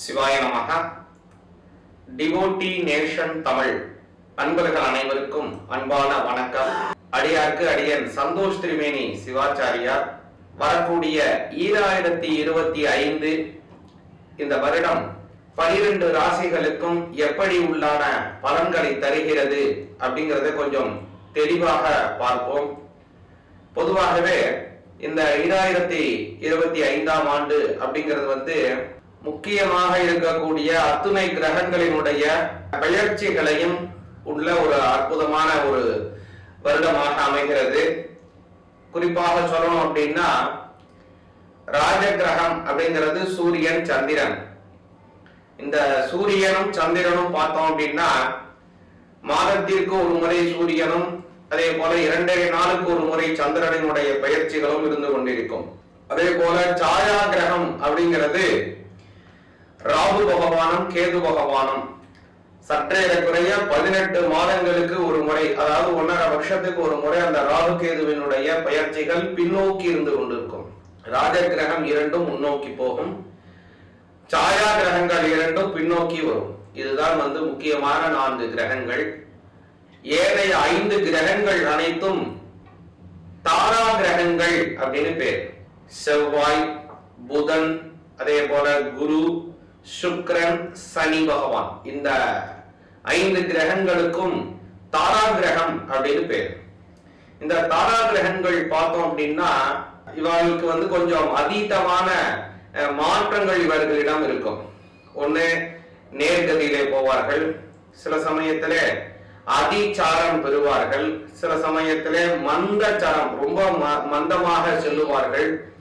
சிவாய நமக. Devotee nation Tamil. அன்பர்கள் அனைவருக்கும் அன்பான வணக்கம். அடியார்க்கு அடியன் சந்தோஷ் திரிவேணி சிவாச்சாரியார். வரக்கூடிய ஈராயிரத்தி இருபத்தி ஐந்து இந்த வருடம் பனிரெண்டு ராசிகளுக்கும் எப்படி உள்ளான பலன்களை தருகிறது அப்படிங்கறத கொஞ்சம் தெளிவாக பார்ப்போம். பொதுவாகவே இந்த ஈராயிரத்தி இருபத்தி ஐந்தாம் ஆண்டு அப்படிங்கிறது வந்து முக்கியமாக இருக்கக்கூடிய அத்துணை கிரகங்களினுடைய பெயர்ச்சிகளையும் உள்ள ஒரு அற்புதமான ஒரு வருடமாக அமைகிறது. குறிப்பாக சொல்லணும் அப்படின்னா ராஜ கிரகம் அப்படிங்கிறது சூரியன் சந்திரன். இந்த சூரியனும் சந்திரனும் பார்த்தோம் அப்படின்னா மாதத்திற்கு ஒரு முறை சூரியனும் அதே போல இரண்டரை நாளுக்கு ஒரு முறை சந்திரனினுடைய பயிற்சிகளும் இருந்து கொண்டிருக்கும். அதே போல சாயா கிரகம் அப்படிங்கிறது ராகு பகவானும் கேது பகவானும். குறைய பதினெட்டு மாதங்களுக்கு ஒரு முறை அதாவது ஒன்றரை வருஷத்துக்கு ஒரு முறை அந்த ராகு கேதுவினுடைய பயிற்சிகள் பின்னோக்கி இருந்து கொண்டிருக்கும். ராஜ கிரகம் இரண்டும் முன்னோக்கி போகும். சாயா கிரகங்கள் இரண்டும் பின்னோக்கி வரும். இதுதான் வந்து முக்கியமான நான்கு கிரகங்கள். ஏனைய ஐந்து கிரகங்கள் அனைத்தும் தாரா கிரகங்கள் அப்படின்னு பேர். செவ்வாய் புதன் அதே போல குரு சுக்ரன் சனி பகவான். இந்த ஐந்து கிரகங்களுக்கும் தாரா கிரகம் அப்படின்னு பேர். இந்த தாரா கிரகங்கள் பார்த்தோம் அப்படின்னா இவர்களுக்கு வந்து கொஞ்சம் அதீதமான அஹ், மாற்றங்கள் இவர்களிடம் இருக்கும். ஒண்ணு நேர்கதியிலே போவார்கள். சில சமயத்தில் அதிச்சாரம் பெறுவார்கள். சில சமயத்தில் மந்தச்சாரம் ரொம்ப ம- மந்தமாக செல்லுவார்கள்.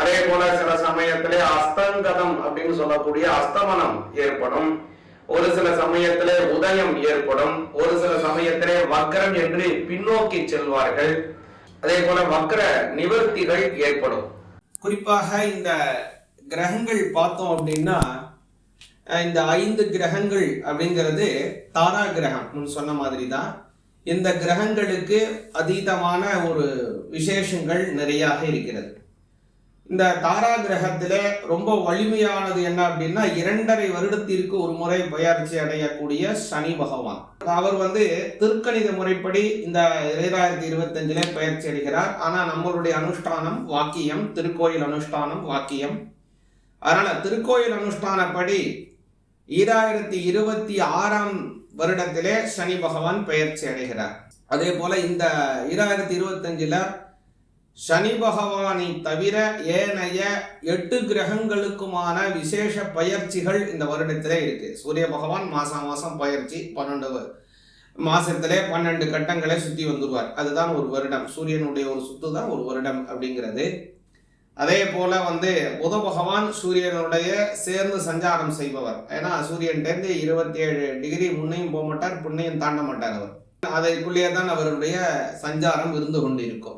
அதே போல சில சமயத்திலே அஸ்தங்கதம் அப்படின்னு சொல்லக்கூடிய அஸ்தமனம் ஏற்படும். ஒரு சில சமயத்திலே உதயம் ஏற்படும். ஒரு சில சமயத்திலே வக்ரம் என்று பின்னோக்கி செல்வார்கள். அதே போல வக்ர நிவர்த்திகள் ஏற்படும். குறிப்பாக இந்த கிரகங்கள் பார்த்தோம் அப்படின்னா இந்த ஐந்து கிரகங்கள் அப்படிங்கிறது தாரா கிரகம் சொன்ன மாதிரி தான் இந்த கிரகங்களுக்கு அதீதமான ஒரு விசேஷங்கள் நிறையாக இருக்கிறது. இந்த தாரா கிரகத்தில் ரொம்ப வலிமையானது என்ன அப்படின்னா இரண்டரை வருடத்திற்கு ஒரு முறை பயிற்சி அடையக்கூடிய சனி பகவான். அவர் வந்து திருக்கணித முறைப்படி இந்த இரண்டாயிரத்தி இருபத்தஞ்சிலே பயிற்சி அடைகிறார். ஆனால் நம்மளுடைய அனுஷ்டானம் வாக்கியம் திருக்கோயில் அனுஷ்டானம் வாக்கியம். அதனால் திருக்கோயில் அனுஷ்டானப்படி ஈராயிரத்தி இருபத்தி ஆறாம் வருடத்திலே சனி பகவான் பெயர்ச்சி அடைகிறார். அதே போல் இந்த ஈராயிரத்தி இருபத்தஞ்சில் சனி பகவானை தவிர ஏனைய எட்டு கிரகங்களுக்குமான விசேஷ பயிற்சிகள் இந்த வருடத்திலே இருக்கு. சூரிய பகவான் மாசம் மாசம் பயிற்சி பன்னெண்டு மாசத்திலே பன்னெண்டு கட்டங்களை சுத்தி வந்துடுவார் அதுதான் ஒரு வருடம். சூரியனுடைய ஒரு சுத்து தான் ஒரு வருடம் அப்படிங்கிறது. அதே போல வந்து புத பகவான் சூரியனுடைய சேர்ந்து சஞ்சாரம் செய்பவர். ஏன்னா சூரியன்டேருந்து இருபத்தி ஏழு டிகிரி முன்னையும் போக மாட்டார் புண்ணையும் தாண்ட மாட்டார் அவர். அதற்குள்ளேயே தான் அவருடைய சஞ்சாரம் இருந்து கொண்டு இருக்கும்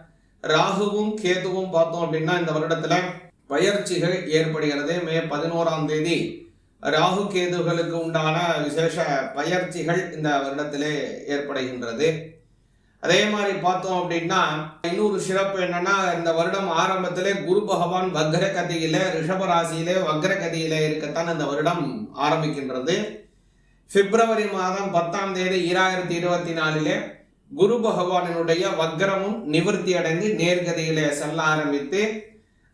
ராகுவும் கேதுவும் பார்த்தோம் அப்படின்னா இந்த வருடத்துல பயிற்சிகள் ஏற்படுகிறது. மே பதினோராம் தேதி ராகு கேதுகளுக்கு உண்டான விசேஷ பயிற்சிகள் இந்த வருடத்திலே ஏற்படுகின்றது. அதே மாதிரி பார்த்தோம் அப்படின்னா இன்னொரு சிறப்பு என்னன்னா இந்த வருடம் ஆரம்பத்திலே குரு பகவான் வக்ர கதியில ரிஷப ராசியிலே வக்ர கதியில இருக்கத்தான் இந்த வருடம் ஆரம்பிக்கின்றது. பிப்ரவரி மாதம் பத்தாம் தேதி ஈராயிரத்தி இருபத்தி நாலிலே குரு பகவானினுடைய வக்ரமும் நிவர்த்தி அடைந்து நேர்கதியிலே செல்ல ஆரம்பித்து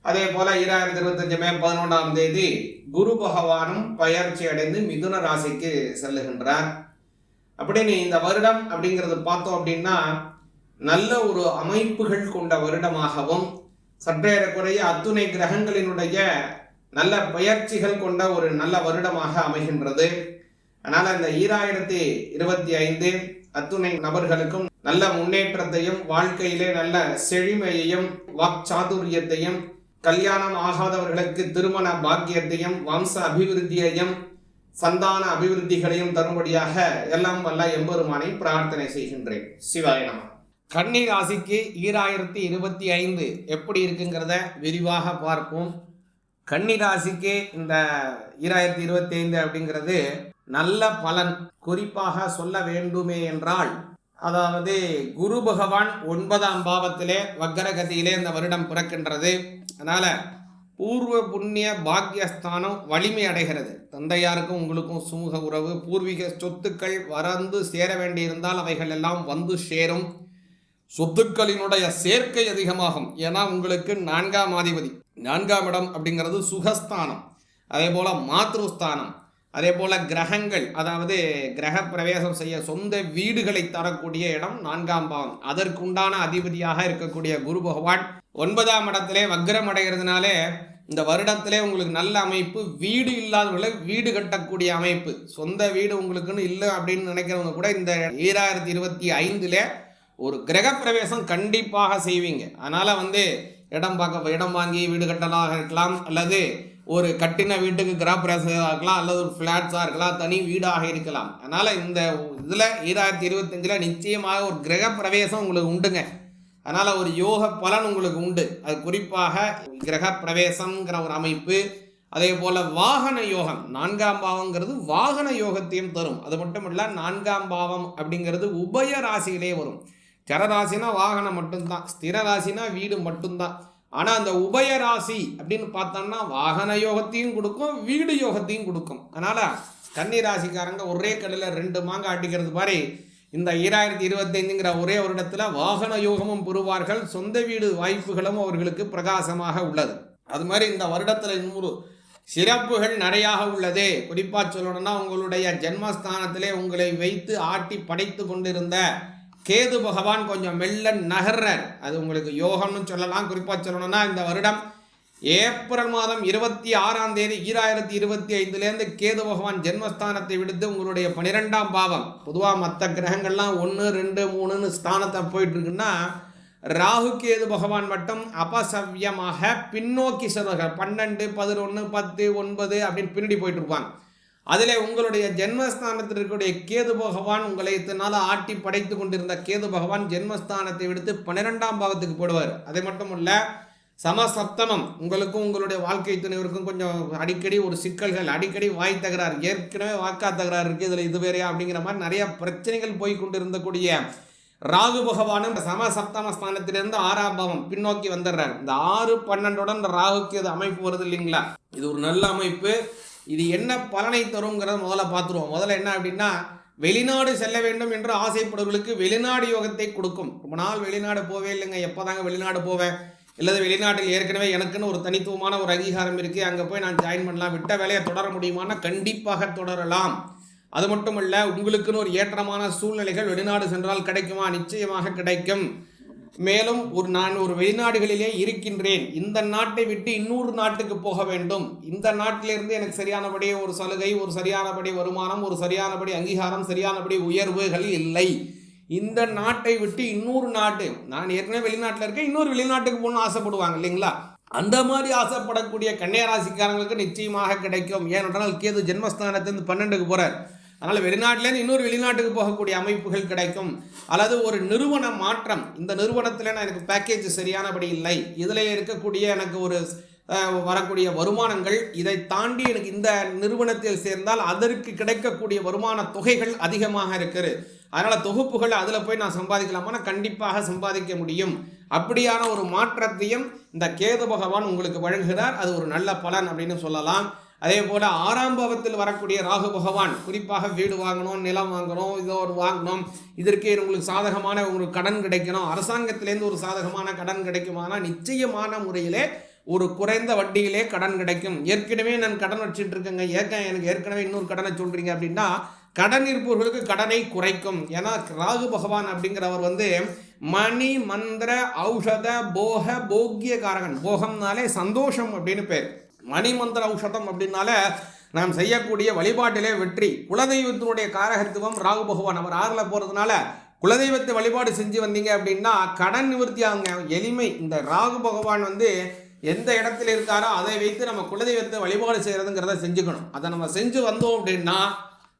அதே போல இரண்டாயிரத்தி இருபத்தஞ்சு மே பதினொன்றாம் தேதி குரு பகவானும் பயிற்சி அடைந்து மிதுன ராசிக்கு செல்லுகின்றார். அப்படின்னு இந்த வருடம் அப்படிங்கிறது பார்த்தோம் அப்படின்னா நல்ல ஒரு அமைப்புகள் கொண்ட வருடமாகவும் சற்றேறக்குறைய அத்துணை கிரகங்களினுடைய நல்ல பயிற்சிகள் கொண்ட ஒரு நல்ல வருடமாக அமைகின்றது. அதனால் இந்த ஈராயிரத்தி இருபத்தி ஐந்து அத்துணை நபர்களுக்கும் நல்ல முன்னேற்றத்தையும் வாழ்க்கையிலே நல்ல செழுமையையும் வாக்சாதுரியத்தையும் கல்யாணம் ஆகாதவர்களுக்கு திருமண பாக்கியத்தையும் வம்ச அபிவிருத்தியையும் சந்தான அபிவிருத்திகளையும் தரும்படியாக எல்லாம் வல்ல எம்பெருமானை பிரார்த்தனை செய்கின்றேன். சிவாய நம. கன்னி ராசிக்கு ஈராயிரத்தி இருபத்தி ஐந்து எப்படி இருக்குங்கிறத விரிவாக பார்ப்போம். கன்னி ராசிக்கு இந்த ஈராயிரத்தி இருபத்தி ஐந்து அப்படிங்கிறது நல்ல பலன். குறிப்பாக சொல்ல வேண்டுமே என்றால் அதாவது குரு பகவான் ஒன்பதாம் பாவத்திலே வக்கரகதியிலே இந்த வருடம் பிறக்கின்றது. அதனால் பூர்வ புண்ணிய பாக்கியஸ்தானம் வலிமை அடைகிறது. தந்தையாருக்கும் உங்களுக்கும் சுமூக உறவு பூர்வீக சொத்துக்கள் வரந்து சேர வேண்டியிருந்தால் அவைகள் எல்லாம் வந்து சேரும். சொத்துக்களினுடைய சேர்க்கை அதிகமாகும். ஏன்னா உங்களுக்கு நான்காம் அதிபதி நான்காம் இடம் அப்படிங்கிறது சுகஸ்தானம். அதே போல மாத்ருஸ்தானம். அதே போல் கிரகங்கள் அதாவது கிரக பிரவேசம் செய்ய சொந்த வீடுகளை தரக்கூடிய இடம் நான்காம் பாவம். அதற்குண்டான அதிபதியாக இருக்கக்கூடிய குரு பகவான் ஒன்பதாம் இடத்திலே வக்ரம் அடைகிறதுனாலே இந்த வருடத்திலே உங்களுக்கு நல்ல அமைப்பு வீடு இல்லாதவர்களை வீடு கட்டக்கூடிய அமைப்பு. சொந்த வீடு உங்களுக்குன்னு இல்லை அப்படின்னு நினைக்கிறவங்க கூட இந்த ஈராயிரத்தி இருபத்தி ஐந்தில் ஒரு கிரக பிரவேசம் கண்டிப்பாக செய்வீங்க. அதனால் வந்து இடம் பார்க்க இடம் வாங்கி வீடு கட்டலாக இருக்கலாம் அல்லது ஒரு கட்டின வீட்டுக்கு கிரகப்பிரவேசம் இருக்கலாம் அல்லது ஒரு ஃப்ளாட்ஸாக இருக்கலாம் தனி வீடாக இருக்கலாம். அதனால் இந்த இதில் ஈராயிரத்தி இருபத்தஞ்சில் நிச்சயமாக ஒரு கிரக பிரவேசம் உங்களுக்கு உண்டுங்க. அதனால் ஒரு யோக பலன் உங்களுக்கு உண்டு. அது குறிப்பாக கிரக பிரவேசங்கிற ஒரு அமைப்பு அதே போல் வாகன யோகம். நான்காம் பாவங்கிறது வாகன யோகத்தையும் தரும். அது மட்டும் இல்லை நான்காம் பாவம் அப்படிங்கிறது உபய ராசியிலே வரும். ஜரராசினா வாகனம் மட்டும்தான் ஸ்திர ராசினா வீடு மட்டும்தான். ஆனால் அந்த உபயராசி அப்படின்னு பார்த்தோம்னா வாகன யோகத்தையும் கொடுக்கும் வீடு யோகத்தையும் கொடுக்கும். அதனால் கன்னி ராசிக்காரங்க ஒரே கடலில் ரெண்டு மாங்காய் அடிக்கிறது மாதிரி இந்த ஈராயிரத்தி இருபத்தைந்துங்கிற ஒரே வருடத்தில் வாகன யோகமும் பெறுவார்கள். சொந்த வீடு வாய்ப்புகளும் அவர்களுக்கு பிரகாசமாக உள்ளது. அது மாதிரி இந்த வருடத்தில் இன்னொரு சிறப்புகள் நிறையாக உள்ளது. குறிப்பாக சொல்லணும்னா உங்களுடைய ஜென்மஸ்தானத்திலே உங்களை வைத்து ஆட்டி படைத்து கொண்டிருந்த கேது பகவான் கொஞ்சம் மெல்ல நகர்றார். அது உங்களுக்கு யோகம்னு சொல்லலாம். குறிப்பாக சொல்லணும்னா இந்த வருடம் ஏப்ரல் மாதம் இருபத்தி ஆறாம் தேதி ஈராயிரத்தி இருபத்தி ஐந்துலேருந்து கேது பகவான் ஜென்மஸ்தானத்தை விடுத்து உங்களுடைய பன்னிரெண்டாம் பாவம். பொதுவாக மற்ற கிரகங்கள்லாம் ஒன்று ரெண்டு மூணுன்னு ஸ்தானத்தை போயிட்டு இருக்குன்னா ராகு கேது பகவான் மட்டும் அபசவ்யமாக பின்னோக்கி செல்வார்கள். பன்னெண்டு பதினொன்று பத்து ஒன்பது அப்படின்னு பின்னாடி போயிட்டு இருப்பாங்க அதில் உங்களுடைய ஜென்மஸ்தானத்தில் இருக்கக்கூடிய கேது பகவான் உங்களை இத்தனால ஆட்டி படைத்து கொண்டிருந்த கேது பகவான் ஜென்மஸ்தானத்தை விடுத்து பன்னிரெண்டாம் பாவத்துக்கு போடுவார். அதை மட்டும் இல்ல சமசப்தமம். உங்களுக்கும் உங்களுடைய வாழ்க்கை துணைவருக்கும் கொஞ்சம் அடிக்கடி ஒரு சிக்கல்கள் அடிக்கடி வாய் தகராறு ஏற்கனவே வாக்கா தகராறு இருக்குது இதில் இது வேறையா அப்படிங்கிற மாதிரி நிறைய பிரச்சனைகள் போய் கொண்டிருந்தக்கூடிய ராகு பகவானும் சம சப்தம ஸ்தானத்திலிருந்து ஆறாம் பாவம் பின்னோக்கி வந்துடுறார். இந்த ஆறு பன்னெண்டுடன் ராகுக்கு இது அமைப்பு வருது இல்லைங்களா? இது ஒரு நல்ல அமைப்பு. இது என்ன பலனை தருங்கிறத முதல்ல பார்த்துருவோம். முதல்ல என்ன அப்படின்னா வெளிநாடு செல்ல வேண்டும் என்று ஆசைப்படுவர்களுக்கு வெளிநாடு யோகத்தை கொடுக்கும். ரொம்ப நாள் வெளிநாடு போவே இல்லைங்க. எப்போதாங்க வெளிநாடு போவேன் இல்லது வெளிநாட்டில் ஏற்கனவே எனக்குன்னு ஒரு தனித்துவமான ஒரு அங்கீகாரம் இருக்குது அங்கே போய் நான் ஜாயின் பண்ணலாம். விட்ட வேலையை தொடர முடியுமானா கண்டிப்பாக தொடரலாம். அது மட்டும் இல்லை உங்களுக்குன்னு ஒரு ஏற்றமான சூழ்நிலைகள் வெளிநாடு சென்றால் கிடைக்குமா? நிச்சயமாக கிடைக்கும். மேலும் ஒரு நான் ஒரு வெளிநாடுகளிலே இருக்கின்றேன். இந்த நாட்டை விட்டு இன்னொரு நாட்டுக்கு போக வேண்டும். இந்த நாட்டிலிருந்து எனக்கு சரியானபடி ஒரு சலுகை ஒரு சரியானபடி வருமானம் ஒரு சரியானபடி அங்கீகாரம் சரியானபடி உயர்வுகள் இல்லை. இந்த நாட்டை விட்டு இன்னொரு நாட்டு நான் ஏற்கனவே வெளிநாட்டில் இருக்கேன் இன்னொரு வெளிநாட்டுக்கு போகணும்னு ஆசைப்படுவாங்க இல்லைங்களா? அந்த மாதிரி ஆசைப்படக்கூடிய கன்னியராசிக்காரங்களுக்கு நிச்சயமாக கிடைக்கும். ஏனென்றால் கேது ஜென்மஸ்தானத்திலிருந்து பன்னெண்டுக்கு போகிறார் அதனால் வெளிநாட்டிலேருந்து இன்னொரு வெளிநாட்டுக்கு போகக்கூடிய அமைப்புகள் கிடைக்கும். அல்லது ஒரு நிறுவன மாற்றம். இந்த நிறுவனத்தில் நான் எனக்கு பேக்கேஜ் சரியானபடி இல்லை. இதில் இருக்கக்கூடிய எனக்கு ஒரு வரக்கூடிய வருமானங்கள் இதை தாண்டி எனக்கு இந்த நிறுவனத்தில் சேர்ந்தால் அதற்கு கிடைக்கக்கூடிய வருமான தொகைகள் அதிகமாக இருக்குது. அதனால் தொகுப்புகள் அதில் போய் நான் சம்பாதிக்கலாமா. கண்டிப்பாக சம்பாதிக்க முடியும். அப்படியான ஒரு மாற்றத்தையும் இந்த கேது பகவான் உங்களுக்கு வழங்குகிறார். அது ஒரு நல்ல பலன் அப்படின்னு சொல்லலாம். அதே போல் ஆறாம் பாவத்தில் வரக்கூடிய ராகு பகவான் குறிப்பாக வீடு வாங்கணும் நிலம் வாங்கணும் இதோ ஒரு வாங்கணும் இதற்கே உங்களுக்கு சாதகமான ஒரு கடன் கிடைக்கணும் அரசாங்கத்திலேருந்து ஒரு சாதகமான கடன் கிடைக்குமானால் நிச்சயமான முறையிலே ஒரு குறைந்த வட்டியிலே கடன் கிடைக்கும். ஏற்கனவே நான் கடன் வச்சுட்டு இருக்கேங்க ஏற்க எனக்கு ஏற்கனவே இன்னொரு கடனை சொல்கிறீங்க அப்படின்னா கடன் இருப்பவர்களுக்கு கடனை குறைக்கும். ஏன்னா ராகு பகவான் அப்படிங்கிறவர் வந்து மணி மந்திர ஔஷத போக போக்கிய காரகன் போகம்னாலே சந்தோஷம் அப்படின்னு பேர். மணிமந்திர ஔஷதம் அப்படின்னால நாம் செய்யக்கூடிய வழிபாட்டிலே வெற்றி. குலதெய்வத்தினுடைய காரகத்துவம் ராகு பகவான். அவர் ஆறில் போகிறதுனால குலதெய்வத்தை வழிபாடு செஞ்சு வந்தீங்க அப்படின்னா கடன் நிவர்த்தி ஆகுங்க எளிமை. இந்த ராகு பகவான் வந்து எந்த இடத்துல இருக்காரோ அதை வைத்து நம்ம குலதெய்வத்தை வழிபாடு செய்கிறதுங்கிறத செஞ்சுக்கணும். அதை நம்ம செஞ்சு வந்தோம் அப்படின்னா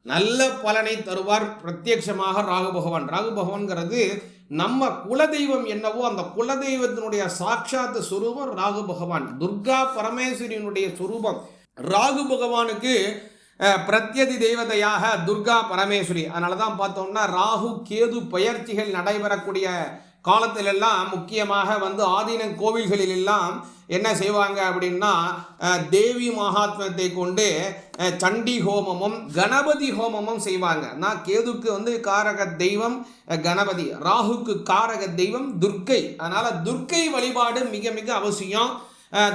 நல்ல பலனை தருவார் பிரத்யட்சமாக ராகு பகவான். ராகு பகவான்கிறது நம்ம குலதெய்வம் என்னவோ அந்த குலதெய்வத்தினுடைய சாட்சாத் சுரூபம் ராகு பகவான். துர்கா பரமேஸ்வரியினுடைய சுரூபம் ராகு பகவானுக்கு பிரத்யதி தெய்வதையாக துர்கா பரமேஸ்வரி. அதனால தான் பார்த்தோம்னா ராகு கேது பயிற்சிகள் நடைபெறக்கூடிய காலத்திலெல்லாம் முக்கியமாக வந்து ஆதீன கோவில்களில் எல்லாம் என்ன செய்வாங்க அப்படின்னா தேவி மகாத்மத்தை கொண்டு சண்டி ஹோமமும் கணபதி ஹோமமும் செய்வாங்க. நான் கேதுக்கு வந்து காரக தெய்வம் கணபதி. ராகுக்கு காரக தெய்வம் துர்க்கை. அதனால் துர்க்கை வழிபாடு மிக மிக அவசியம்.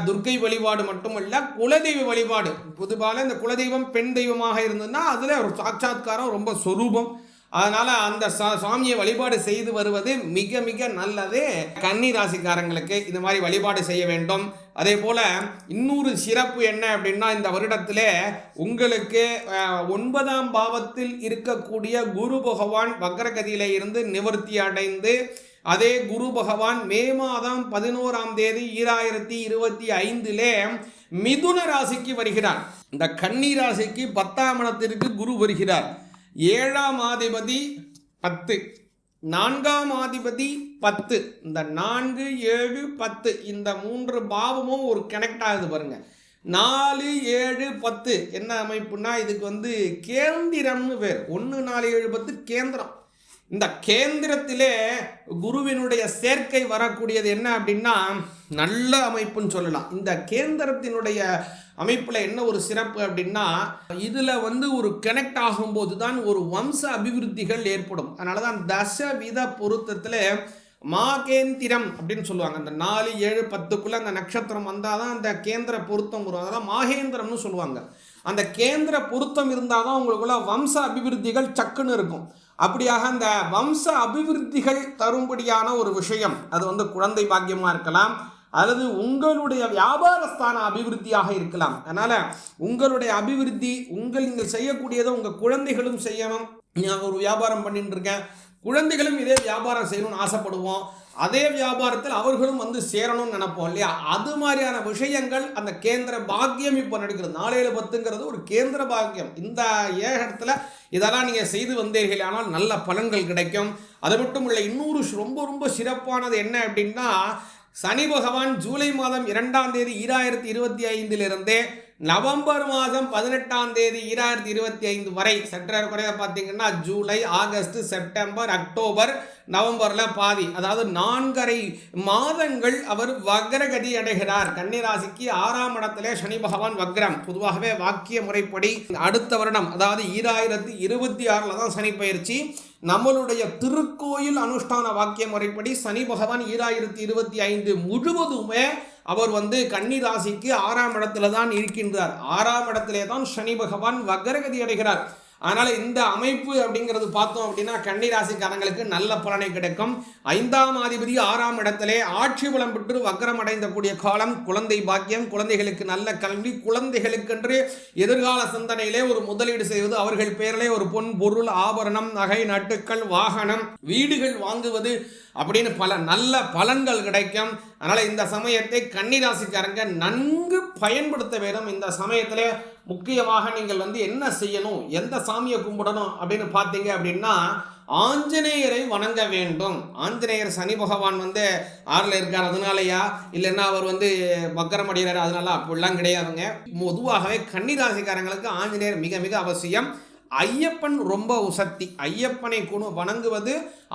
துர்க்கை வழிபாடு மட்டுமல்ல குலதெய்வ வழிபாடு. பொதுவாக இந்த குலதெய்வம் பெண் தெய்வமாக இருந்ததுன்னா அதில் ஒரு சாட்சாத்காரம் ரொம்ப சொரூபம். அதனால் அந்த சா- சாமியை வழிபாடு செய்து வருவது மிக மிக நல்லது. கன்னி ராசிக்காரங்களுக்கு இந்த மாதிரி வழிபாடு செய்ய வேண்டும். அதே போல இன்னொரு சிறப்பு என்ன அப்படின்னா இந்த வருடத்திலே உங்களுக்கு ஒன்பதாம் பாவத்தில் இருக்கக்கூடிய குரு பகவான் வக்ரகதியில இருந்து நிவர்த்தி அடைந்து அதே குரு பகவான் மே மாதம் பதினோராம் தேதி ஈராயிரத்தி இருபத்தி ஐந்திலே மிதுன ராசிக்கு வருகிறார். இந்த கன்னி ராசிக்கு பத்தாம் இடத்திற்கு குரு வருகிறார். ஏழாம் ஆதிபதி பத்து. நான்காம் ஆதிபதி பத்து. இந்த நான்கு ஏழு பத்து இந்த மூன்று பாவமும் ஒரு கனெக்ட் ஆகுது பாருங்க. நாலு ஏழு பத்து. என்ன அமைப்புனா இதுக்கு வந்து கேந்திரம்னு பேர். ஒன்று நாலு ஏழு பத்து கேந்திரம். இந்த கேந்திரத்திலே குருவினுடைய சேர்க்கை வரக்கூடியது என்ன அப்படின்னா நல்ல அமைப்புன்னு சொல்லலாம். இந்த கேந்திரத்தினுடைய அமைப்பில் என்ன ஒரு சிறப்பு அப்படின்னா இதில் வந்து ஒரு கனெக்ட் ஆகும்போது தான் ஒரு வம்ச அபிவிருத்திகள் ஏற்படும். அதனால தான் தசவித பொருத்தத்தில் மாகேந்திரம் அப்படின்னு சொல்லுவாங்க. அந்த நாலு ஏழு பத்துக்குள்ளே அந்த நட்சத்திரம் வந்தால் தான் அந்த கேந்திர பொருத்தம் வரும். அதெல்லாம் மாகேந்திரம்னு சொல்லுவாங்க. அந்த கேந்திர பொருத்தம் இருந்தால் தான் உங்களுக்குள்ள வம்ச அபிவிருத்திகள் சக்குன்னு இருக்கும். அப்படியாக அந்த வம்ச அபிவிருத்திகள் தரும்படியான ஒரு விஷயம். அது வந்து குழந்தை பாக்கியமாக இருக்கலாம் அல்லது உங்களுடைய வியாபாரஸ்தான அபிவிருத்தியாக இருக்கலாம். அதனால் உங்களுடைய அபிவிருத்தி உங்கள் நீங்கள் செய்யக்கூடியதை உங்கள் குழந்தைகளும் செய்யணும். நான் ஒரு வியாபாரம் பண்ணிட்டு இருக்கேன். குழந்தைகளும் இதே வியாபாரம் செய்யணும்னு ஆசைப்படுவோம். அதே வியாபாரத்தில் அவர்களும் வந்து சேரணும்னு நினைப்போம் இல்லையா? அது மாதிரியான விஷயங்கள் அந்த கேந்திர பாக்கியம் இப்போ நடக்கிறது. நாலேழு பத்துங்கிறது ஒரு கேந்திர பாக்கியம். இந்த ஏகத்துல இதெல்லாம் நீங்கள் செய்து வந்தீர்கள். ஆனால் நல்ல பலன்கள் கிடைக்கும். அது மட்டும் இல்லை இன்னொரு ரொம்ப ரொம்ப சிறப்பானது என்ன அப்படின்னா சனி பகவான் ஜூலை மாதம் இரண்டாம் தேதி ஈராயிரத்தி இருபத்தி ஐந்திலிருந்தே நவம்பர் மாதம் பதினெட்டாம் தேதி ஈராயிரத்தி இருபத்தி ஐந்து வரை சற்ற குறைய பார்த்தீங்கன்னா ஜூலை ஆகஸ்ட் செப்டம்பர் அக்டோபர் நவம்பரில் பாதி அதாவது நான்கரை மாதங்கள் அவர் வக்ரகதி அடைகிறார். கன்னிராசிக்கு ஆறாம் இடத்திலே சனி பகவான் வக்ரம். பொதுவாகவே வாக்கிய முறைப்படி அடுத்த வருடம் அதாவது ஈராயிரத்தி இருபத்தி ஆறில் தான் சனி பயிற்சி. நம்மளுடைய திருக்கோயில் அனுஷ்டான வாக்கிய முறைப்படி சனி பகவான் ஈராயிரத்தி இருபத்தி ஐந்து முழுவதுமே அவர் வந்து கன்னி ராசிக்கு ஆறாம் இடத்துல தான் இருக்கின்றார். ஆறாம் இடத்திலே தான் சனி பகவான் வக்ரகதி அடைகிறார். அதனால் இந்த அமைப்பு அப்படிங்கிறது பார்த்தோம் அப்படின்னா கன்னி ராசிக்காரங்களுக்கு நல்ல பலனை கிடைக்கும். ஐந்தாம் அதிபதி ஆறாம் இடத்திலே ஆட்சி பலம் பெற்று வக்கரம் அடைந்த கூடிய காலம் குழந்தை பாக்கியம் குழந்தைகளுக்கு நல்ல கல்வி குழந்தைகளுக்கென்று எதிர்கால சிந்தனையிலே ஒரு முதலீடு செய்வது அவர்கள் பேரிலே ஒரு பொன் பொருள் ஆபரணம் நகை நட்டுக்கள் வாகனம் வீடுகள் வாங்குவது அப்படின்னு பல நல்ல பலன்கள் கிடைக்கும். அதனால் இந்த சமயத்தை கன்னிராசிக்காரங்க நன்கு பயன்படுத்த வேண்டும். இந்த சமயத்தில் முக்கியமாக நீங்கள் வந்து என்ன செய்யணும் எந்த சாமியை கும்பிடணும் அப்படின்னு பார்த்தீங்க அப்படின்னா ஆஞ்சநேயரை வணங்க வேண்டும். ஆஞ்சநேயர் சனி பகவான் வந்து ஆறில் இருக்கார் அதனாலயா? இல்லைன்னா அவர் வந்து வக்கரம் அடைகிறார் அதனால அப்படிலாம் கிடையாதுங்க. பொதுவாகவே கன்னிராசிக்காரங்களுக்கு ஆஞ்சநேயர் மிக மிக அவசியம். ஐயப்பன் ரொம்ப உசக்தி. ஐயப்பனை குணு வணங்குவது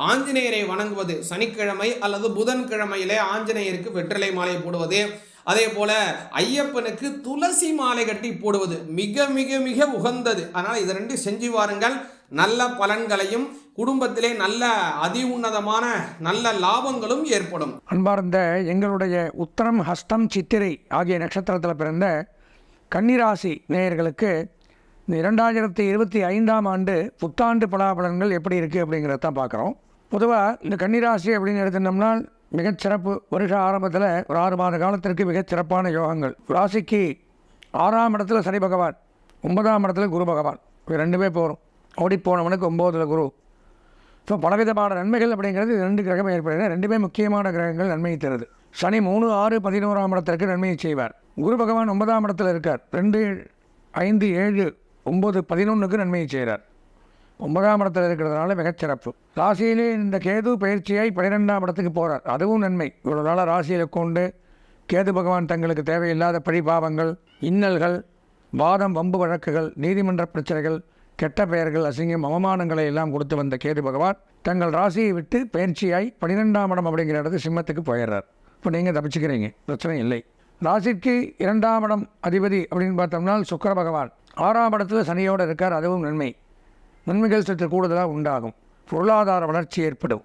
ஆஞ்சநேயரை வணங்குவது சனிக்கிழமை அல்லது புதன்கிழமையிலே ஆஞ்சநேயருக்கு வெற்றிலை மாலை போடுவது. அதே போல ஐயப்பனுக்கு துளசி மாலை கட்டி போடுவது மிக மிக மிக உகந்தது. அதனால் இது ரெண்டு செஞ்சு வாருங்கள். நல்ல பலன்களையும் குடும்பத்திலே நல்ல அதி உன்னதமான நல்ல லாபங்களும் ஏற்படும். அன்பார்ந்த எங்களுடைய உத்தரம் ஹஸ்தம் சித்திரை ஆகிய நட்சத்திரத்தில் பிறந்த கன்னிராசி நேயர்களுக்கு இந்த இரண்டாயிரத்தி இருபத்தி ஐந்தாம் ஆண்டு புத்தாண்டு பலாபலன்கள் எப்படி இருக்குது அப்படிங்கிறத தான் பார்க்குறோம். பொதுவாக இந்த கன்னிராசி அப்படின்னு எடுத்துட்டோம்னா மிகச்சிறப்பு வருஷ ஆரம்பத்தில் ஒரு ஆறு மாத காலத்திற்கு மிகச்சிறப்பான யோகங்கள். ராசிக்கு ஆறாம் இடத்துல சனி பகவான் ஒன்பதாம் இடத்துல குரு பகவான். இது ரெண்டுமே போகிறோம் ஓடிப்போனவனுக்கு ஒம்போதில் குரு. ஸோ பலவிதமான நன்மைகள் அப்படிங்கிறது இது ரெண்டு கிரகம் ஏற்படுகிறது ரெண்டுமே முக்கியமான கிரகங்கள் நன்மையை தருது. சனி மூணு ஆறு பதினோராம் இடத்திற்கு நன்மையை செய்வார். குரு பகவான் ஒன்பதாம் இடத்துல இருக்கார். ரெண்டு ஐந்து ஏழு ஒம்பது பதினொன்றுக்கு நன்மையை செய்கிறார். ஒன்பதாம் இடத்துல இருக்கிறதுனால மிகச்சிறப்பு ராசியிலே இந்த கேது பயிற்சியாய் பன்னிரெண்டாம் இடத்துக்கு போகிறார் அதுவும் நன்மை. இவ்வளோ நாளாக ராசியில் கொண்டு கேது பகவான் தங்களுக்கு தேவையில்லாத பழிபாவங்கள் இன்னல்கள் வாதம் வம்பு வழக்குகள் நீதிமன்ற பிரச்சனைகள் கெட்ட பெயர்கள் அசிங்கம் அவமானங்களை எல்லாம் கொடுத்து வந்த கேது பகவான் தங்கள் ராசியை விட்டு பயிற்சியாய் பன்னிரெண்டாம் இடம் அப்படிங்கிற இடத்து சிம்மத்துக்கு போயிடுறார். இப்போ நீங்கள் தப்பிச்சுக்கிறீங்க. பிரச்சனை இல்லை. ராசிக்கு இரண்டாம் இடம் அதிபதி அப்படின்னு பார்த்தோம்னால் சுக்கர பகவான். ஆறாம் இடத்துல சனியோடு இருக்கார் அதுவும் நன்மை. நன்மைகள் சற்று கூடுதலாக உண்டாகும். பொருளாதார வளர்ச்சி ஏற்படும்.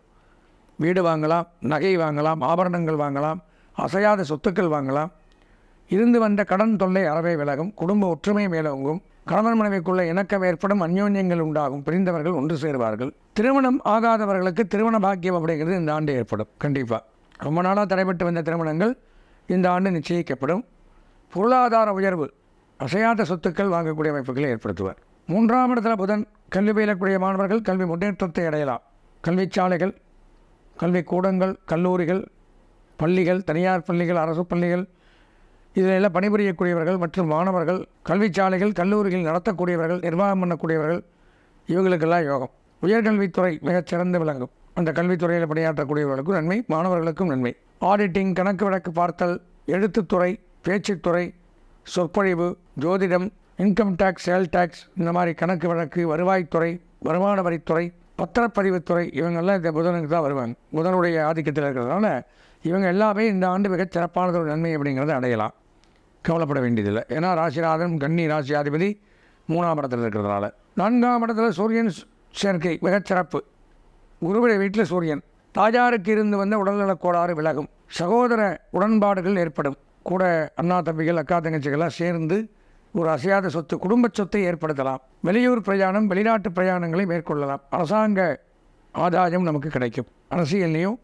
வீடு வாங்கலாம் நகை வாங்கலாம் ஆபரணங்கள் வாங்கலாம் அசையாத சொத்துக்கள் வாங்கலாம். இருந்து வந்த கடன் தொல்லை அறவே விலகும். குடும்ப ஒற்றுமை மேலோங்கும். கணவன் மனைவிக்குள்ள இணக்கம் ஏற்படும். அந்யோன்யங்கள் உண்டாகும். பிரிந்தவர்கள் ஒன்று சேருவார்கள். திருமணம் ஆகாதவர்களுக்கு திருமண பாக்கியம் அப்படிங்கிறது இந்த ஆண்டு ஏற்படும். கண்டிப்பாக ரொம்ப நாளாக தடைபட்டு வந்த திருமணங்கள் இந்த ஆண்டு நிச்சயிக்கப்படும். பொருளாதார உயர்வு. அசையாத சொத்துக்கள் வாங்கக்கூடிய அமைப்புகளை ஏற்படுத்துவார். மூன்றாம் இடத்துல புதன் கல்வி பயிலக்கூடிய மாணவர்கள் கல்வி முன்னேற்றத்தை அடையலாம். கல்விச்சாலைகள் கல்விக்கூடங்கள் கல்லூரிகள் பள்ளிகள் தனியார் பள்ளிகள் அரசு பள்ளிகள் இதிலெல்லாம் பணிபுரியக்கூடியவர்கள் மற்றும் மாணவர்கள் கல்விச்சாலைகள் கல்லூரிகள் நடத்தக்கூடியவர்கள் நிர்வாகம் பண்ணக்கூடியவர்கள் இவங்களுக்கெல்லாம் யோகம். உயர்கல்வித்துறை மிகச் சிறந்து விளங்கும். அந்த கல்வித்துறையில் பணியாற்றக்கூடியவர்களுக்கும் நன்மை மாணவர்களுக்கும் நன்மை. ஆடிட்டிங் கணக்கு வழக்கு பார்த்தல் எழுத்துத்துறை பேச்சுத்துறை சொற்பொழிவு ஜோதிடம் இன்கம் டேக்ஸ் சேல் டேக்ஸ் இந்த மாதிரி கணக்கு வழக்கு வருவாய்த்துறை வருமான வரித்துறை பத்திரப்பதிவுத்துறை இவங்கெல்லாம் இந்த புதனுக்கு தான் வருவாங்க. புதனுடைய ஆதிக்கத்தில் இருக்கிறதுனால இவங்க எல்லாமே இந்த ஆண்டு மிகச் சிறப்பானது ஒரு நன்மை அப்படிங்கிறத அடையலாம். கவலைப்பட வேண்டியதில்லை. ஏன்னா ராசிநாதன் கன்னி ராசியாதிபதி மூணாம் இடத்துல இருக்கிறதுனால. நான்காம் இடத்துல சூரியன் சேர்க்கை மிகச் சிறப்பு. குருவுடைய வீட்டில் சூரியன். தாஜாருக்கு இருந்து வந்த உடல்நலக் கோளாறு விலகும். சகோதர உடன்பாடுகள் ஏற்படும். கூட அண்ணா தம்பிகள் அக்கா தங்கச்சிகள்லாம் சேர்ந்து ஒரு அசையாத சொத்து குடும்ப சொத்தை ஏற்படுத்தலாம். வெளியூர் பிரயாணம் வெளிநாட்டு பிரயாணங்களை மேற்கொள்ளலாம். அரசாங்க ஆதாயம் நமக்கு கிடைக்கும். அரசியல்லையும்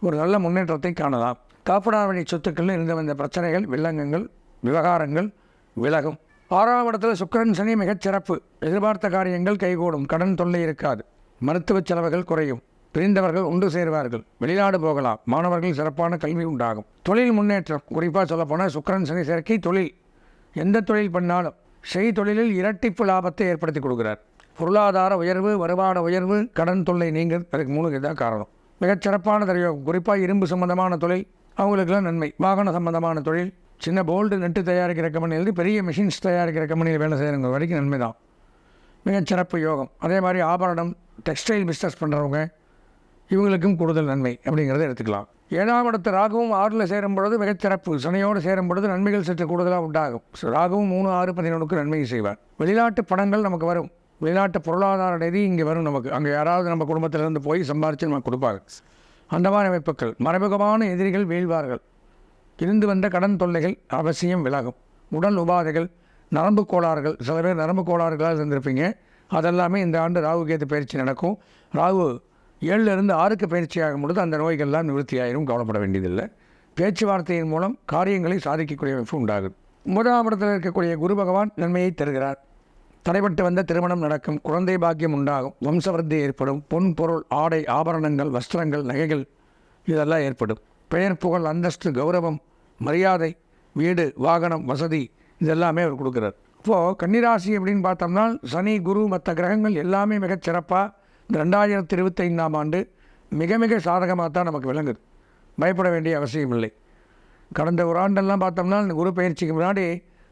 ஒரு நல்ல முன்னேற்றத்தை காணலாம். காப்படாவணி சொத்துக்களில் இருந்து வந்த பிரச்சனைகள் வில்லங்கங்கள் விவகாரங்கள் விலகும். ஆறாம் இடத்துல சுக்கரன் சனி மிகச் சிறப்பு எதிர்பார்த்த காரியங்கள் கைகூடும். கடன் தொல்லை இருக்காது. மருத்துவ செலவுகள் குறையும். பிரிந்தவர்கள் ஒன்று சேருவார்கள். வெளிநாடு போகலாம். மாணவர்கள் சிறப்பான கல்வி உண்டாகும். தொழில் முன்னேற்றம். குறிப்பாக சொல்லப்போனால் சுக்கிரன் சனி சேர்க்கை தொழில். எந்த தொழில் பண்ணாலும் செய் தொழிலில் இரட்டிப்பு லாபத்தை ஏற்படுத்தி கொடுக்கிறார். பொருளாதார உயர்வு வருமான உயர்வு கடன் தொல்லை நீங்கள் அதுக்கு மூணு இதுதான் காரணம். மிகச் சிறப்பான தரயோகம். குறிப்பாக இரும்பு சம்பந்தமான தொழில். அவங்களுக்கெல்லாம் நன்மை. வாகன சம்பந்தமான தொழில். சின்ன போல்டு நெட்டு தயாரிக்கிற கம்பெனியிலிருந்து பெரிய மிஷின்ஸ் தயாரிக்கிற கம்பெனியில் வேலை செய்கிறவங்க வரைக்கும் நன்மை தான். மிகச்சிறப்பு யோகம். அதே மாதிரி ஆபரணம் டெக்ஸ்டைல் பிஸ்னஸ் பண்ணுறவங்க இவங்களுக்கும் கூடுதல் நன்மை அப்படிங்கிறத எடுத்துக்கலாம். ஏழாம் இடத்து ராகுவும் ஆறில் சேரும் பொழுது மிகச்சிறப்பு சனையோடு சேரும் பொழுது நன்மைகள் சற்று கூடுதலாக உண்டாகும். ராகுவும் மூணு ஆறு பதினொன்றுக்கு நன்மையை செய்வார். வெளிநாட்டு பணங்கள் நமக்கு வரும். வெளிநாட்டு பொருளாதார நிதி இங்கே வரும் நமக்கு. அங்கே யாராவது நம்ம குடும்பத்திலிருந்து போய் சம்பாரித்து நமக்கு கொடுப்பாங்க. அந்த மாதிரி அமைப்புகள். மறைமுகமான எதிரிகள் வீழ்வார்கள். இருந்து வந்த கடன் தொல்லைகள் அவசியம் விலகும். உடல் உபாதைகள் நரம்பு கோளாறுகள். சில பேர் நரம்பு கோளாறுகளாக இருந்திருப்பீங்க. அதெல்லாமே இந்த ஆண்டு ராகு கேது பயிற்சி நடக்கும். ராகு ஏழுலேருந்து ஆறுக்கு பயிற்சி ஆகும் பொழுது அந்த நோய்கள்லாம் நிவர்த்தி ஆயிரும் கவலைப்பட வேண்டியதில்லை. பேச்சுவார்த்தையின் மூலம் காரியங்களை சாதிக்கக்கூடிய அமைப்பு உண்டாகும் முதலாம் இடத்தில் இருக்கக்கூடிய குரு பகவான் நன்மையை தருகிறார். தடைபட்டு வந்த திருமணம் நடக்கும் குழந்தை பாக்கியம் உண்டாகும் வம்சவர்த்தி ஏற்படும் பொன் பொருள் ஆடை ஆபரணங்கள் வஸ்திரங்கள் நகைகள் இதெல்லாம் ஏற்படும். பெயர் புகழ் அந்தஸ்து கௌரவம் மரியாதை வீடு வாகனம் வசதி இதெல்லாமே அவர் கொடுக்குறார். இப்போது கன்னிராசி அப்படின்னு பார்த்தோம்னா சனி குரு மற்ற கிரகங்கள் எல்லாமே மிகச் சிறப்பாக இந்த ரெண்டாயிரத்தி இருபத்தைந்தாம் ஆண்டு மிக மிக சாதகமாக தான் நமக்கு விளங்குது. பயப்பட வேண்டிய அவசியம் இல்லை கடந்த ஒரு ஆண்டெல்லாம் பார்த்தோம்னா இந்த குரு பயிற்சிக்கு முன்னாடி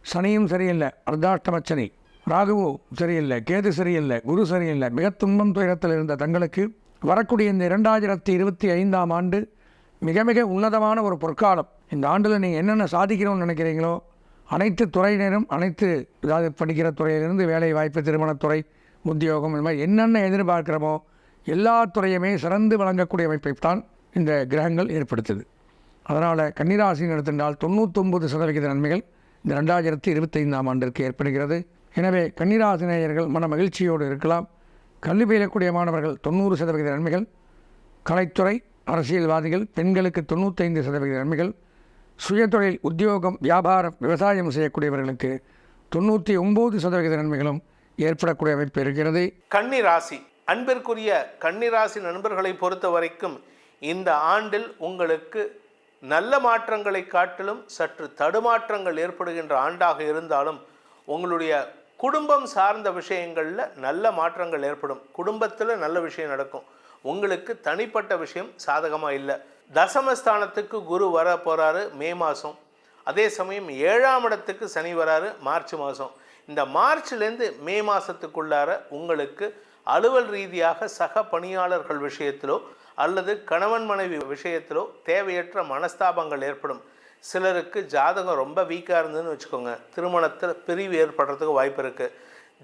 சனியும் சரியில்லை அர்த்தாஷ்டம சனி ராகுவும் சரியில்லை கேது சரியில்லை குரு சரியில்லை மிக துன்பம் துயரத்தில் இருந்த தங்களுக்கு வரக்கூடிய இந்த இரண்டாயிரத்தி இருபத்தி ஐந்தாம் ஆண்டு மிக மிக உன்னதமான ஒரு பொற்காலம். இந்த ஆண்டில் நீங்கள் என்னென்ன சாதிக்கணும்னு நினைக்கிறீங்களோ அனைத்து துறையினரும் அனைத்து அதாவது படிக்கிற துறையிலிருந்து வேலை வாய்ப்பு திருமணத்துறை உத்தியோகம் இந்த மாதிரி என்னென்ன எதிர்பார்க்கிறோமோ எல்லா துறையுமே சிறந்து வழங்கக்கூடிய அமைப்பை தான் இந்த கிரகங்கள் ஏற்படுத்துது. அதனால் கன்னிராசின்னு எடுத்திருந்தால் தொண்ணூத்தொம்பது சதவிகித நன்மைகள் இந்த ரெண்டாயிரத்தி இருபத்தைந்தாம் ஆண்டிற்கு ஏற்படுகிறது. எனவே கன்னிராசி நேயர்கள் மன மகிழ்ச்சியோடு இருக்கலாம். கல்வி பயிலக்கூடிய மாணவர்கள் தொண்ணூறு சதவிகித நன்மைகள். கலைத்துறை அரசியல்வாதிகள் பெண்களுக்கு தொண்ணூத்தைந்து சதவிகித நன்மைகள். சுயதொழில் உத்தியோகம் வியாபாரம் விவசாயம் செய்யக்கூடியவர்களுக்கு தொண்ணூற்றி ஒம்பது சதவிகித நன்மைகளும் ஏற்படக்கூடிய அமைப்பு இருக்கிறது கன்னி ராசி அன்பிற்குரிய கன்னிராசி நண்பர்களை பொறுத்த வரைக்கும் இந்த ஆண்டில் உங்களுக்கு நல்ல மாற்றங்களை காட்டிலும் சற்று தடுமாற்றங்கள் ஏற்படுகின்ற ஆண்டாக இருந்தாலும் உங்களுடைய குடும்பம் சார்ந்த விஷயங்களில் நல்ல மாற்றங்கள் ஏற்படும். குடும்பத்தில் நல்ல விஷயம் நடக்கும். உங்களுக்கு தனிப்பட்ட விஷயம் சாதகமாக இல்லை. தசமஸ்தானத்துக்கு குரு வர போகிறாரு மே மாதம் அதே சமயம் ஏழாம் இடத்துக்கு சனி வராரு மார்ச் மாதம் இந்த மார்ச்லேருந்து மே மாதத்துக்குள்ளார உங்களுக்கு அலுவல் ரீதியாக சக பணியாளர்கள் விஷயத்திலோ அல்லது கணவன் மனைவி விஷயத்திலோ தேவையற்ற மனஸ்தாபங்கள் ஏற்படும். சிலருக்கு ஜாதகம் ரொம்ப வீக்காக இருந்ததுன்னு வச்சுக்கோங்க. திருமணத்தில் பிரிவு ஏற்படுறதுக்கு வாய்ப்பு இருக்குது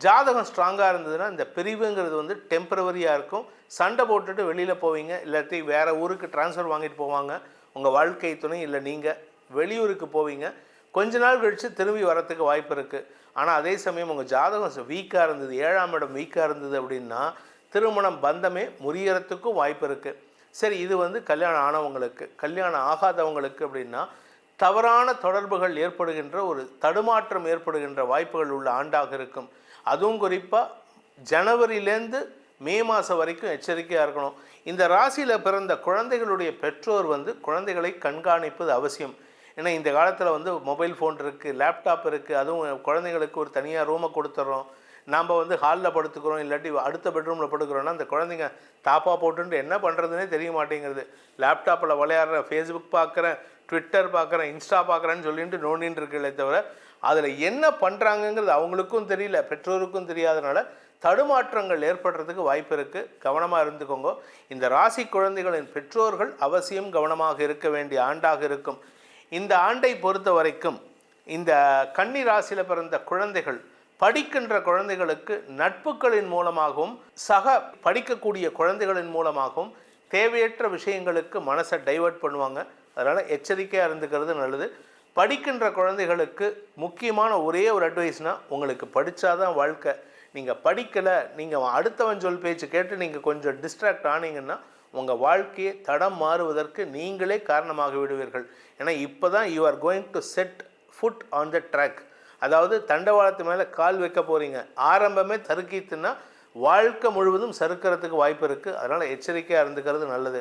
ஜாதகம் ஸ்ட்ராங்காக இருந்ததுன்னா இந்த பிரிவுங்கிறது வந்து டெம்பரவரியாக இருக்கும். சண்டை போட்டுட்டு வெளியில் போவீங்க. இல்லாட்டி வேறு ஊருக்கு ட்ரான்ஸ்ஃபர் வாங்கிட்டு போவாங்க. உங்கள் வாழ்க்கை துணை இல்லை நீங்கள் வெளியூருக்கு போவீங்க. கொஞ்ச நாள் கழித்து திரும்பி வரத்துக்கு வாய்ப்பு இருக்குது ஆனால் அதே சமயம் உங்கள் ஜாதகம் வீக்காக இருந்தது ஏழாம் இடம் வீக்காக இருந்தது அப்படின்னா திருமணம் பந்தமே முறியறதுக்கும் வாய்ப்பு இருக்குது சரி இது வந்து கல்யாணம் ஆனவங்களுக்கு கல்யாணம் ஆகாதவங்களுக்கு அப்படின்னா தவறான தொடர்புகள் ஏற்படுகின்ற ஒரு தடுமாற்றம் ஏற்படுகின்ற வாய்ப்புகள் உள்ள ஆண்டாக இருக்கும். அதுவும் குறிப்பாக ஜனவரியிலேருந்து மே மாதம் வரைக்கும் எச்சரிக்கையாக இருக்கணும். இந்த ராசியில் பிறந்த குழந்தைகளுடைய பெற்றோர் வந்து குழந்தைகளை கண்காணிப்பது அவசியம். ஏன்னா இந்த காலத்தில் வந்து மொபைல் ஃபோன் இருக்குது லேப்டாப் இருக்குது அதுவும் குழந்தைங்களுக்கு ஒரு தனியாக ரூமை கொடுத்துட்றோம் நாம் வந்து ஹாலில் படுத்துக்கிறோம் இல்லாட்டி அடுத்த பெட்ரூமில் படுக்கிறோன்னா அந்த குழந்தைங்க தாப்பா போட்டுன்ட்டு என்ன பண்ணுறதுனே தெரிய மாட்டேங்கிறது லேப்டாப்பில் விளையாடுறேன் ஃபேஸ்புக் பார்க்குறேன் ட்விட்டர் பார்க்குறேன் இன்ஸ்டா பார்க்குறேன்னு சொல்லிட்டு நோண்டின்னு இருக்கலே தவிர அதில் என்ன பண்ணுறாங்கங்கிறது அவங்களுக்கும் தெரியல பெற்றோருக்கும் தெரியாதனால தடுமாற்றங்கள் ஏற்படுறதுக்கு வாய்ப்பு இருக்குது கவனமாக இருந்துக்கோங்க. இந்த ராசி குழந்தைகளின் பெற்றோர்கள் அவசியம் கவனமாக இருக்க வேண்டிய ஆண்டாக இருக்கும். இந்த ஆண்டை பொறுத்த வரைக்கும் இந்த கன்னி ராசியில் பிறந்த குழந்தைகள் படிக்கின்ற குழந்தைகளுக்கு நட்புகளின் மூலமாகவும் சக படிக்கக்கூடிய குழந்தைகளின் மூலமாகவும் தேவையற்ற விஷயங்களுக்கு மனசை டைவர்ட் பண்ணுவாங்க. அதனால் எச்சரிக்கையாக இருந்துக்கிறது நல்லது. படிக்கின்ற குழந்தைகளுக்கு முக்கியமான ஒரே ஒரு அட்வைஸ்னால் உங்களுக்கு படித்தாதான் வாழ்க்கை. நீங்கள் படிக்கலை நீங்கள் அடுத்தவன் சொல் பேச்சு கேட்டு நீங்கள் கொஞ்சம் டிஸ்ட்ராக்ட் ஆனீங்கன்னா உங்கள் வாழ்க்கையை தடம் மாறுவதற்கு நீங்களே காரணமாக விடுவீர்கள். ஏன்னா இப்போ தான் you are going to set foot on the track அதாவது தண்டவாளத்து மேலே கால் வைக்க போகிறீங்க ஆரம்பமே தருக்கித்துன்னா வாழ்க்கை முழுவதும் சறுக்கிறதுக்கு வாய்ப்பு இருக்குது அதனால் எச்சரிக்கையாக இருந்துக்கிறது நல்லது.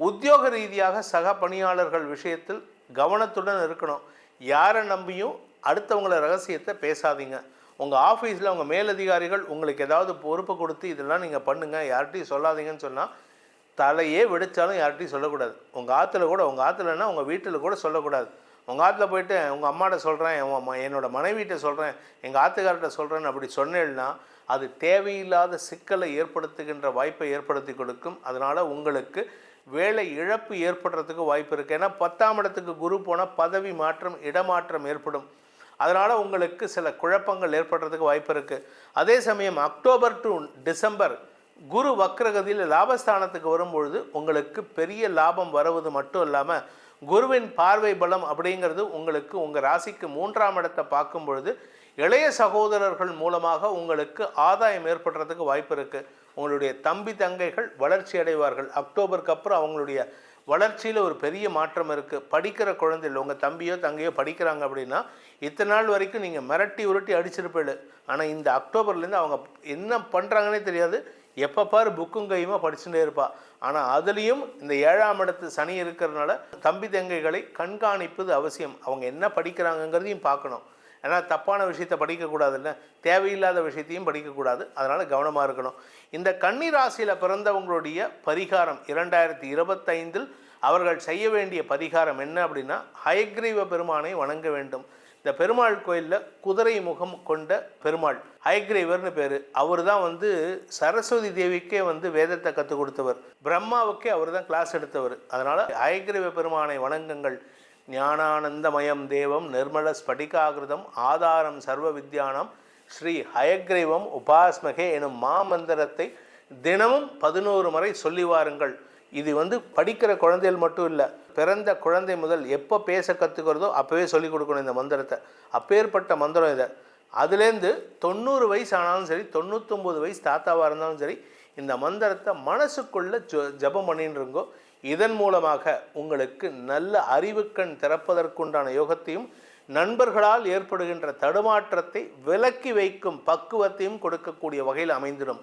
உத்தியோக ரீதியாக சக பணியாளர்கள் விஷயத்தில் கவனத்துடன் இருக்கணும். யாரை நம்பியும் அடுத்தவங்கள ரகசியத்தை பேசாதீங்க. உங்கள் ஆஃபீஸில் உங்கள் மேலதிகாரிகள் உங்களுக்கு ஏதாவது பொறுப்பு கொடுத்து இதெல்லாம் நீங்கள் பண்ணுங்கள் யார்கிட்டையும் சொல்லாதீங்கன்னு சொன்னால் தலையே வெடித்தாலும் யார்கிட்டையும் சொல்லக்கூடாது. உங்கள் ஆற்றுல கூட உங்கள் ஆற்றுலன்னா உங்கள் வீட்டில் கூட சொல்லக்கூடாது. உங்கள் ஆற்றுல போயிட்டு உங்கள் அம்மாட்ட சொல்கிறேன் என்னோடய மனைவிகிட்ட சொல்கிறேன் எங்கள் ஆற்றுக்கார்ட்ட சொல்கிறேன்னு அப்படி சொன்னேன்னா அது தேவையில்லாத சிக்கலை ஏற்படுத்துகின்ற வாய்ப்பை ஏற்படுத்தி கொடுக்கும். அதனால் உங்களுக்கு வேலை இழப்பு ஏற்படுறதுக்கு வாய்ப்பு இருக்குது ஏன்னா பத்தாம் இடத்துக்கு குரு போனால் பதவி மாற்றம் இடமாற்றம் ஏற்படும். அதனால் உங்களுக்கு சில குழப்பங்கள் ஏற்படுறதுக்கு வாய்ப்பு இருக்குது அதே சமயம் அக்டோபர் டு டிசம்பர் குரு வக்ரகதியில் லாபஸ்தானத்துக்கு வரும்பொழுது உங்களுக்கு பெரிய லாபம் வருவது மட்டும் இல்லாமல் குருவின் பார்வை பலம் அப்படிங்கிறது உங்களுக்கு உங்கள் ராசிக்கு மூன்றாம் இடத்தை பார்க்கும் பொழுது இளைய சகோதரர்கள் மூலமாக உங்களுக்கு ஆதாயம் ஏற்படுறதுக்கு வாய்ப்பு இருக்குது உங்களுடைய தம்பி தங்கைகள் வளர்ச்சி அடைவார்கள். அக்டோபருக்கு அப்புறம் அவங்களுடைய வளர்ச்சியில் ஒரு பெரிய மாற்றம் இருக்குது படிக்கிற குழந்தைகள் உங்கள் தம்பியோ தங்கையோ படிக்கிறாங்க அப்படின்னா இத்தனை நாள் வரைக்கும் நீங்கள் மிரட்டி உருட்டி அடிச்சிருப்பீள் ஆனால் இந்த அக்டோபர்லேருந்து அவங்க என்ன பண்ணுறாங்கன்னே தெரியாது. எப்போ பாரு புக்கும் கையுமா படிச்சுட்டே இருப்பாள் ஆனால் அதுலேயும் இந்த ஏழாம் இடத்து சனி இருக்கிறதுனால தம்பி தங்கைகளை கண்காணிப்பது அவசியம். அவங்க என்ன படிக்கிறாங்கங்கிறதையும் பார்க்கணும். ஏன்னா தப்பான விஷயத்தை படிக்கக்கூடாதுல்ல. தேவையில்லாத விஷயத்தையும் படிக்கக்கூடாது. அதனால் கவனமாக இருக்கணும். இந்த கன்னி ராசியில் பிறந்தவங்களுடைய பரிகாரம் இரண்டாயிரத்தி இருபத்தைந்தில் அவர்கள் செய்ய வேண்டிய பரிகாரம் என்ன அப்படின்னா ஹயக்ரீவ பெருமானை வணங்க வேண்டும். இந்த பெருமாள் கோயிலில் குதிரை முகம் கொண்ட பெருமாள். ஹயக்ரீவர்னு பேர். அவர் தான் வந்து சரஸ்வதி தேவிக்கே வந்து வேதத்தை கற்றுக் கொடுத்தவர். பிரம்மாவுக்கே அவர் தான் கிளாஸ் எடுத்தவர். அதனால் ஹயக்ரீவ பெருமானை வணங்குங்கள். ஞானானந்தமயம் தேவம் நிர்மல ஸ்படிகாகிருதம் ஆதாரம் சர்வ வித்யானம் ஸ்ரீ ஹயக்ரீவம் உபாஸ்மகே எனும் மாமந்திரத்தை தினமும் பதினோரு முறை சொல்லி வாருங்கள். இது வந்து படிக்கிற குழந்தைகள் மட்டும் இல்லை பிறந்த குழந்தை முதல் எப்போ பேச கற்றுக்கிறதோ அப்போவே சொல்லிக் கொடுக்கணும் இந்த மந்திரத்தை. அப்பேற்பட்ட மந்திரம் இதை. அதுலேருந்து தொண்ணூறு வயசு ஆனாலும் சரி தொண்ணூத்தொம்பது வயசு தாத்தாவாக இருந்தாலும் சரி இந்த மந்திரத்தை மனசுக்குள்ளே ஜ ஜபம் பண்ணின்னு இருங்கோ இதன் மூலமாக உங்களுக்கு நல்ல அறிவுக்கண் திறப்பதற்குண்டான யோகத்தையும் நண்பர்களால் ஏற்படுகின்ற தடுமாற்றத்தை விலக்கி வைக்கும் பக்குவத்தையும் கொடுக்கக்கூடிய வகையில் அமைந்திடும்.